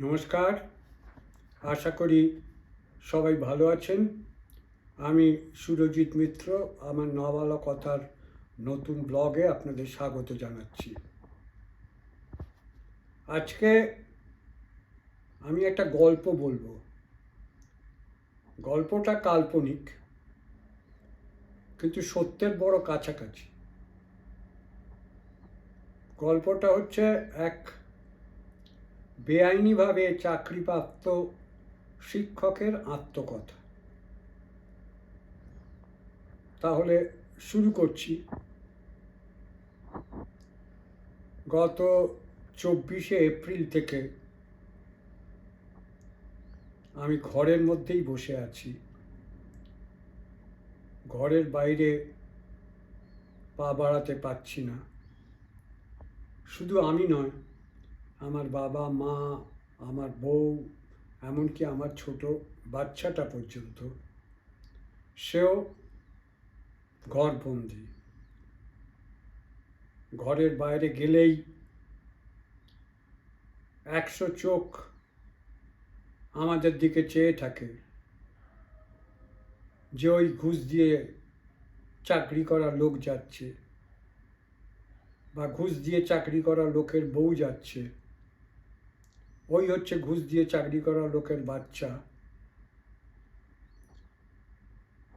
নমস্কার। আশা করি সবাই ভালো আছেন। আমি সুরজিৎ মিত্র, আমার নবালা কথার নতুন ব্লগে আপনাদের স্বাগত জানাচ্ছি। আজকে আমি একটা গল্প বলব। গল্পটা কাল্পনিক, কিন্তু সত্যের বড় কাছাকাছি। গল্পটা হচ্ছে এক বেআইনিভাবে চাকরিপ্রাপ্ত শিক্ষকের আত্মকথা। তাহলে শুরু করছি। গত চব্বিশে এপ্রিল থেকে আমি ঘরের মধ্যেই বসে আছি। ঘরের বাইরে পা বাড়াতে পারছি না। শুধু আমি নয় আমার বাবা, মা, আমার বউ, এমনকি আমার ছোট বাচ্চাটা পর্যন্ত, সেও ঘরবন্দি। ঘরের বাইরে গেলেই একশো চোখ আমাদের দিকে চেয়ে থাকে যে ওই ঘুষ দিয়ে চাকরি করা লোক যাচ্ছে বা ঘুষ দিয়ে চাকরি করা লোকের বউ যাচ্ছে। ওই হচ্ছে ঘুষ দিয়ে চাকরি করা লোকের বাচ্চা।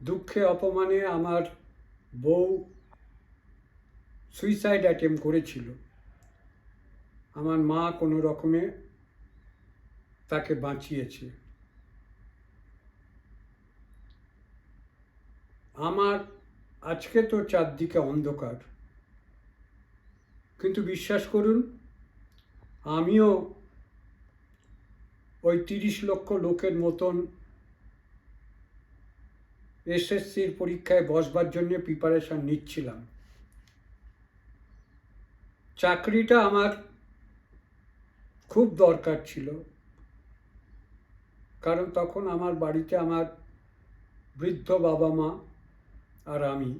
দুঃখে অপমানে আমার বউ সুইসাইড অ্যাটেম্প করেছিল। আমার মা কোনো রকমে তাকে বাঁচিয়েছে। আমার আজকে তো চারদিকে অন্ধকার। কিন্তু বিশ্বাস করুন, আমিও ওই তিরিশ লক্ষ লোকের মতন এসএসসির পরীক্ষায় বসবার জন্য প্রিপারেশন নিচ্ছিলাম। চাকরিটা আমার খুব দরকার ছিল। কারণ তখন আমার বাড়িতে আমার বৃদ্ধ বাবা মা আর আমি।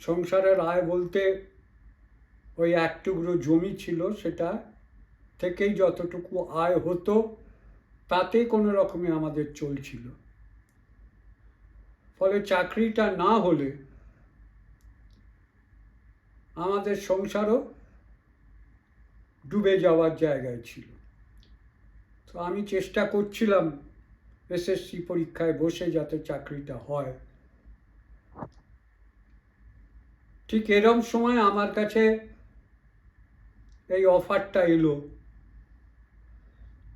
সংসারের আয় বলতে ওই এক টুকরো জমি ছিল, সেটা থেকেই যতটুকু আয় হতো তাতে কোনো রকমে আমাদের চলছিল। ফলে চাকরিটা না হলে আমাদের সংসারও ডুবে যাওয়ার জায়গায় ছিল। তো আমি চেষ্টা করছিলাম এসএসসি পরীক্ষায় বসে যাতে চাকরিটা হয়। ঠিক এরম সময় আমার কাছে এই অফারটা এলো।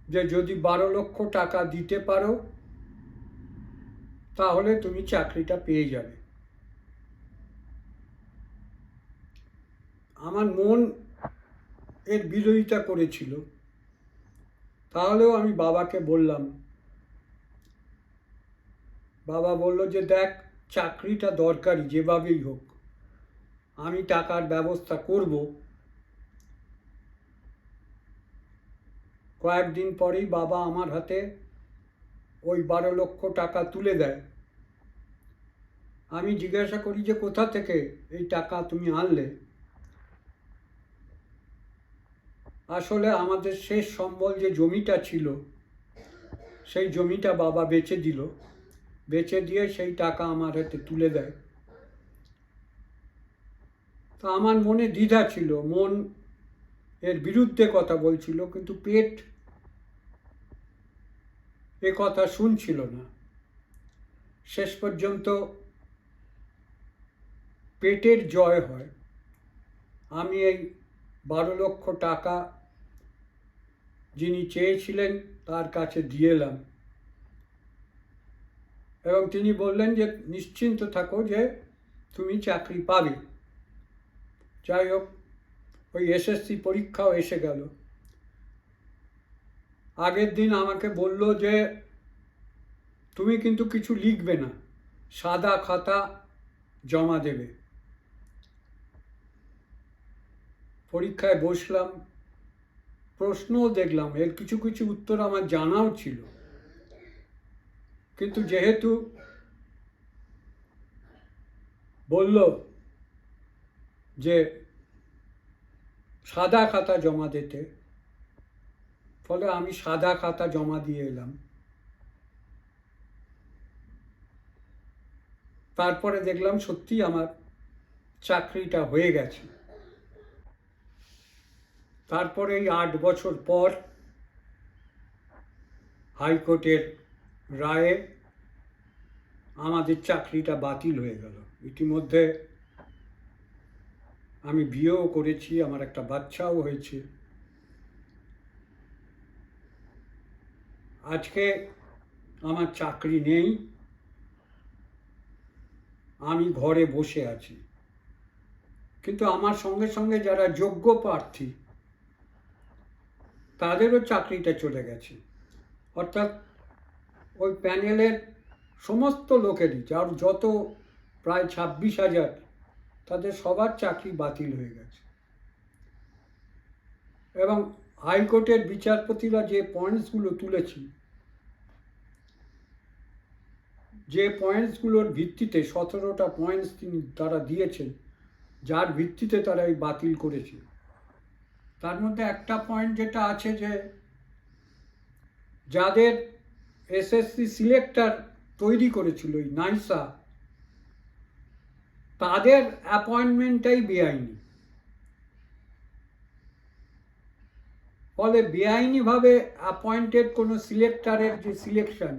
যে যদি বারো লক্ষ টাকা দিতে পারো, তাহলে তুমি চাকরিটা পেয়ে যাবে। আমার মন এর বিরোধিতা করেছিল। তাহলেও আমি বাবাকে বললাম। বাবা বলল যে, দেখ, চাকরিটা দরকারি, যেভাবেই হোক। আমি টাকার ব্যবস্থা করব। কয়েকদিন পরেই বাবা আমার হাতে ওই বারো লক্ষ টাকা তুলে দেয়। আমি জিজ্ঞাসা করি যে, কোথা থেকে এই টাকা তুমি আনলে? আসলে আমাদের শেষ সম্বল যে জমিটা ছিল, সেই জমিটা বাবা বেচে দিল। বেচে দিয়ে সেই টাকা আমার হাতে তুলে দেয়। তা আমার মনে দ্বিধা ছিল। মন এর বিরুদ্ধে কথা বলছিল, কিন্তু পেট এ কথা শুনছিল না। শেষ পর্যন্ত পেটের জয় হয়। আমি এই বারো লক্ষ টাকা যিনি চেয়েছিলেন, তার কাছে দিয়ে এলাম। এবং তিনি বললেন যে, নিশ্চিন্ত থাকো যে, তুমি চাকরি পাবে। যাই হোক ওই এসএসসি পরীক্ষাও এসে গেল। আগের দিন আমাকে বলল যে, তুমি কিন্তু কিছু লিখবে না, সাদা খাতা জমা দেবে। পরীক্ষায় বসলাম, প্রশ্নও দেখলাম, এর কিছু কিছু উত্তর আমার জানাও ছিল। কিন্তু যেহেতু বলল যে সাদা খাতা জমা দিতে। ফলে আমি সাদা খাতা জমা দিয়ে এলাম। তারপরে দেখলাম সত্যি আমার চাকরিটা হয়ে গেছে। তারপরে এই আট বছর পর হাইকোর্টের রায়ে আমাদের চাকরিটা বাতিল হয়ে গেল। ইতিমধ্যে আমি বিয়েও করেছি, আমার একটা বাচ্চাও হয়েছে। আজকে আমার চাকরি নেই। আমি ঘরে বসে আছি। কিন্তু আমার সঙ্গে সঙ্গে যারা যোগ্য প্রার্থী, তাদেরও চাকরিটা চলে গেছে। অর্থাৎ ওই প্যানেলের সমস্ত লোকেরই, যার যত প্রায় ছাব্বিশ হাজার তাদের সবার চাকরি বাতিল হয়ে গেছে। এবং হাইকোর্টের বিচারপতিরা যে পয়েন্টসগুলো তুলেছি, যে পয়েন্টসগুলোর ভিত্তিতে সতেরোটা পয়েন্টস তিনি তারা দিয়েছেন, যার ভিত্তিতে তারা এই বাতিল করেছে। তার মধ্যে একটা পয়েন্ট যেটা আছে যে, যাদের এসএসসি সিলেক্টর তৈরি করেছিল ওই নাইসা তাদের অ্যাপয়েন্টমেন্টটাই বেআইনি। ফলে বেআইনিভাবে অ্যাপয়েন্টেড কোনো সিলেক্টারের যে সিলেকশন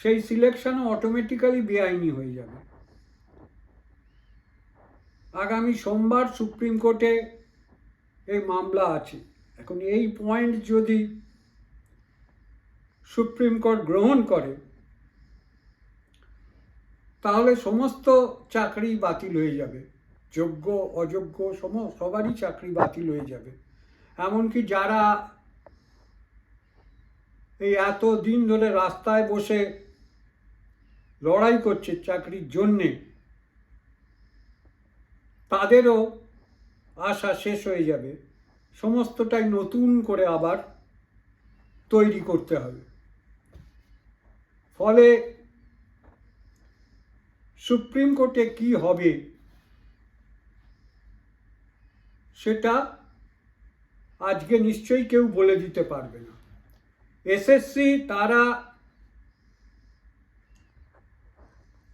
সেই সিলেকশনও অটোমেটিক্যালি বেআইনি হয়ে যাবে। আগামী সোমবার সুপ্রিম কোর্টে এই মামলা আছে। এখন এই পয়েন্ট যদি সুপ্রিম কোর্ট গ্রহণ করে তাহলে সমস্ত চাকরি বাতিল হয়ে যাবে। যোগ্য, অযোগ্য, সম, সবারই চাকরি বাতিল হয়ে যাবে। এমনকি যারা এই এত দিন ধরে রাস্তায় বসে লড়াই করছে চাকরির জন্যে, তাদেরও আশা শেষ হয়ে যাবে। সমস্তটাই নতুন করে আবার তৈরি করতে হবে। ফলে সুপ্রিম কোর্টে কি হবে? সেটা আজকে নিশ্চয়ই কেউ বলে দিতে পারবে না। এসএসসি তারা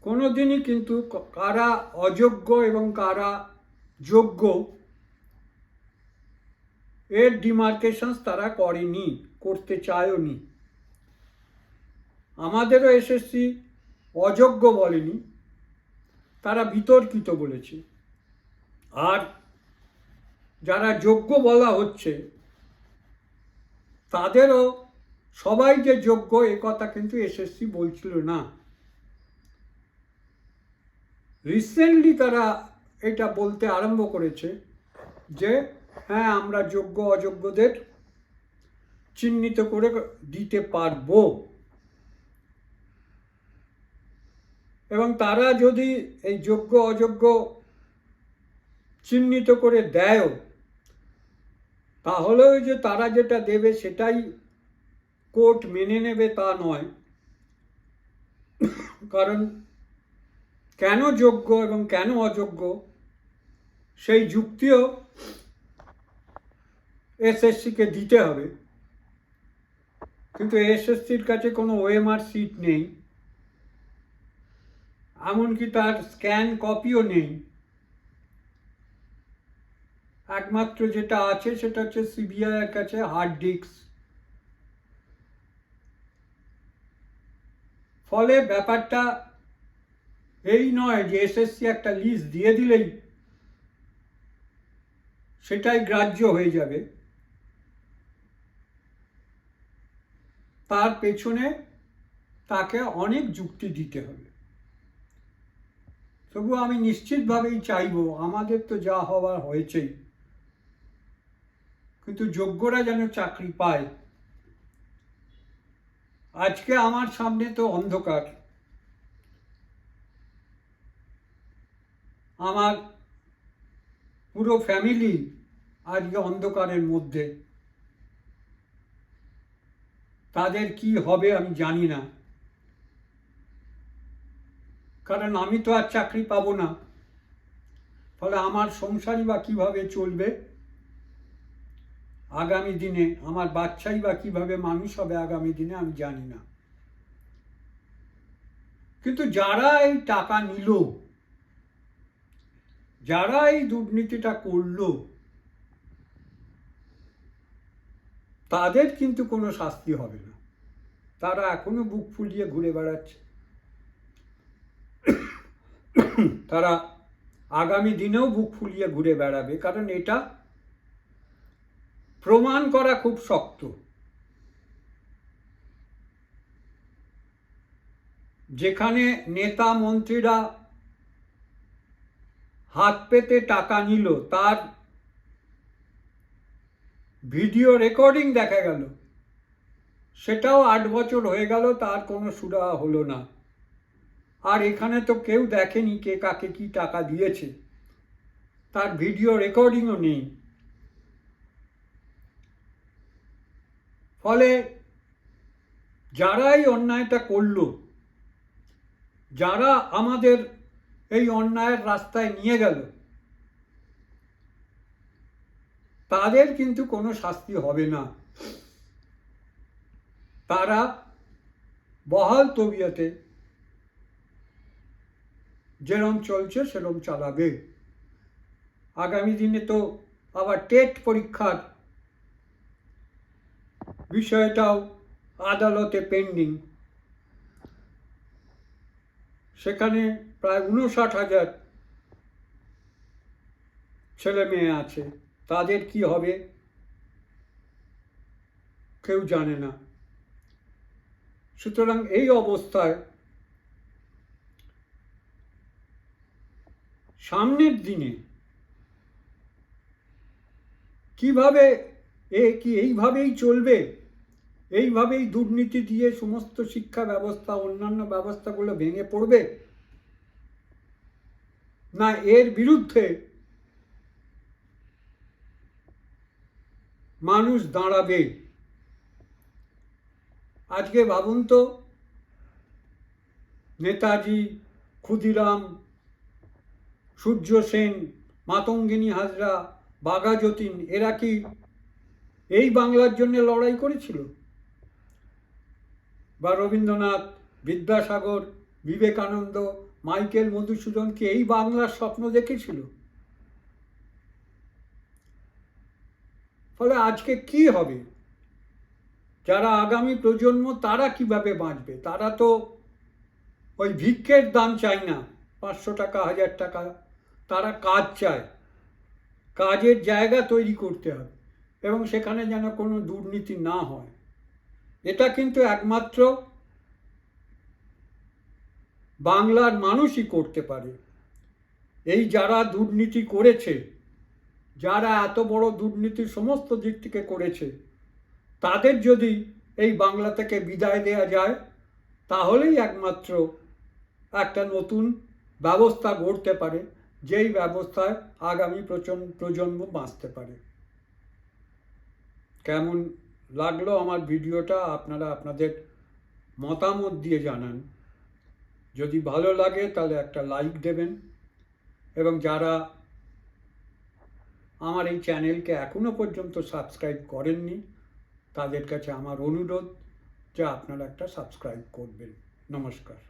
কোনোদিনই কিন্তু কারা অযোগ্য এবং কারা যোগ্য এর ডিমার্কেশনস তারা করেনি, করতে চায়ওনি আমাদেরও এসএসসি অযোগ্য বলেনি। তারা বিতর্কিত বলেছে। আর যারা যোগ্য বলা হচ্ছে, তাদেরও সবাই যে যোগ্য, এ কথা কিন্তু এসএসসি বলছিল না। রিসেন্টলি তারা এটা বলতে আরম্ভ করেছে যে হ্যাঁ আমরা যোগ্য অযোগ্যদের চিহ্নিত করে দিতে পারব। এবং তারা যদি এই যোগ্য, অযোগ্য চিহ্নিত করে দেয়ও তাহলেও যে তারা যেটা দেবে সেটাই কোর্ট মেনে নেবে তা নয়। কারণ কেন যোগ্য এবং কেন অযোগ্য সেই যুক্তিও এসএসসিকে দিতে হবে। কিন্তু এসএসসির কাছে কোনো ওএমআর সিট নেই। এমনকি তার স্ক্যান কপিও নেই। একমাত্র যেটা আছে সেটা হচ্ছে সিবিআইয়ের কাছে হার্ড ডিস্ক ফলে ব্যাপারটা এই নয় যে এসএসসি একটা লিস্ট দিয়ে দিলেই সেটাই গ্রাহ্য হয়ে যাবে। তার পেছনে তাকে অনেক যুক্তি দিতে হবে। তবু আমি নিশ্চিতভাবেই চাইব, আমাদের তো যা হওয়ার হয়েছেই। কিন্তু যোগ্যরা যেন চাকরি পায়। আজকে আমার সামনে তো অন্ধকার। আমার পুরো ফ্যামিলি আজকে অন্ধকারের মধ্যে। তাদের কি হবে আমি জানি না। কারণ আমি তো আর চাকরি পাবো না। ফলে আমার সংসারই বা কীভাবে চলবে? আগামী দিনে আমার বাচ্চাই বা কীভাবে মানুষ হবে আগামী দিনে আমি জানি না। কিন্তু যারা এই টাকা নিল, যারা এই দুর্নীতিটা করল, তাদের কিন্তু কোনো শাস্তি হবে না। তারা এখনও বুক ফুলিয়ে ঘুরে বেড়াচ্ছে। তারা আগামী দিনেও বুক ফুলিয়ে ঘুরে বেড়াবে, কারণ এটা প্রমাণ করা খুব শক্ত। যেখানে নেতা মন্ত্রীরা হাত পেতে টাকা নিল, তার ভিডিও রেকর্ডিং দেখা গেল। সেটাও আট বছর হয়ে গেল, তার কোনো সুরা হলো না। আর এখানে তো কেউ দেখেনি কে কাকে কি টাকা দিয়েছে। তার ভিডিও রেকর্ডিংও নেই। ফলে যারাই অন্যায়টা করল, যারা আমাদের এই অন্যায়ের রাস্তায় নিয়ে গেল, তাদের কিন্তু কোনো শাস্তি হবে না। তারা বহাল তবিয়তে যেরম চলছে, সেরম চালাবে। আগামী দিনে তো আবার টেট পরীক্ষার বিষয়টাও আদালতে পেন্ডিং। সেখানে প্রায় উনষাট হাজার ছেলে মেয়ে আছে। তাদের কি হবে? কেউ জানে না। সুতরাং এই অবস্থায় সামনের দিনে কীভাবে এ কি এইভাবেই চলবে? এইভাবেই দুর্নীতি দিয়ে সমস্ত শিক্ষা ব্যবস্থা, অন্যান্য ব্যবস্থাগুলো ভেঙে পড়বে? না, এর বিরুদ্ধে মানুষ দাঁড়াবে? আজকে ভাবুন তো, নেতাজি, ক্ষুদিরাম সূর্য সেন, মাতঙ্গিনী হাজরা, বাঘা যতীন, এরা কি এই বাংলার জন্য লড়াই করেছিল? বা রবীন্দ্রনাথ, বিদ্যাসাগর, বিবেকানন্দ, মাইকেল মধুসূদন কি এই বাংলার স্বপ্ন দেখেছিল? ফলে আজকে কি হবে? যারা আগামী প্রজন্ম তারা কীভাবে বাঁচবে? তারা তো ওই ভিক্ষের দান চায় না। পাঁচশো টাকা, হাজার টাকা তারা কাজ চায়। কাজের জায়গা তৈরি করতে হবে এবং সেখানে যেন কোনো দুর্নীতি না হয়। এটা কিন্তু একমাত্র বাংলার মানুষই করতে পারে। এই যারা দুর্নীতি করেছে, যারা এত বড় দুর্নীতি সমস্ত দিক থেকে করেছে, তাদের যদি এই বাংলা থেকে বিদায় দেওয়া যায়, তাহলেই একমাত্র একটা নতুন ব্যবস্থা গড়তে পারে। যেই ব্যবস্থায় আগামী প্রজন্ম বাঁচতে পারে। কেমন লাগল আমার ভিডিওটা আপনারা আপনাদের মতামত দিয়ে জানান। যদি ভালো লাগে তাহলে একটা লাইক দেবেন এবং যারা আমার এই চ্যানেলকে এখনও পর্যন্ত সাবস্ক্রাইব করেননি, তাদের কাছে আমার অনুরোধ যে আপনারা একটা সাবস্ক্রাইব করবেন। নমস্কার।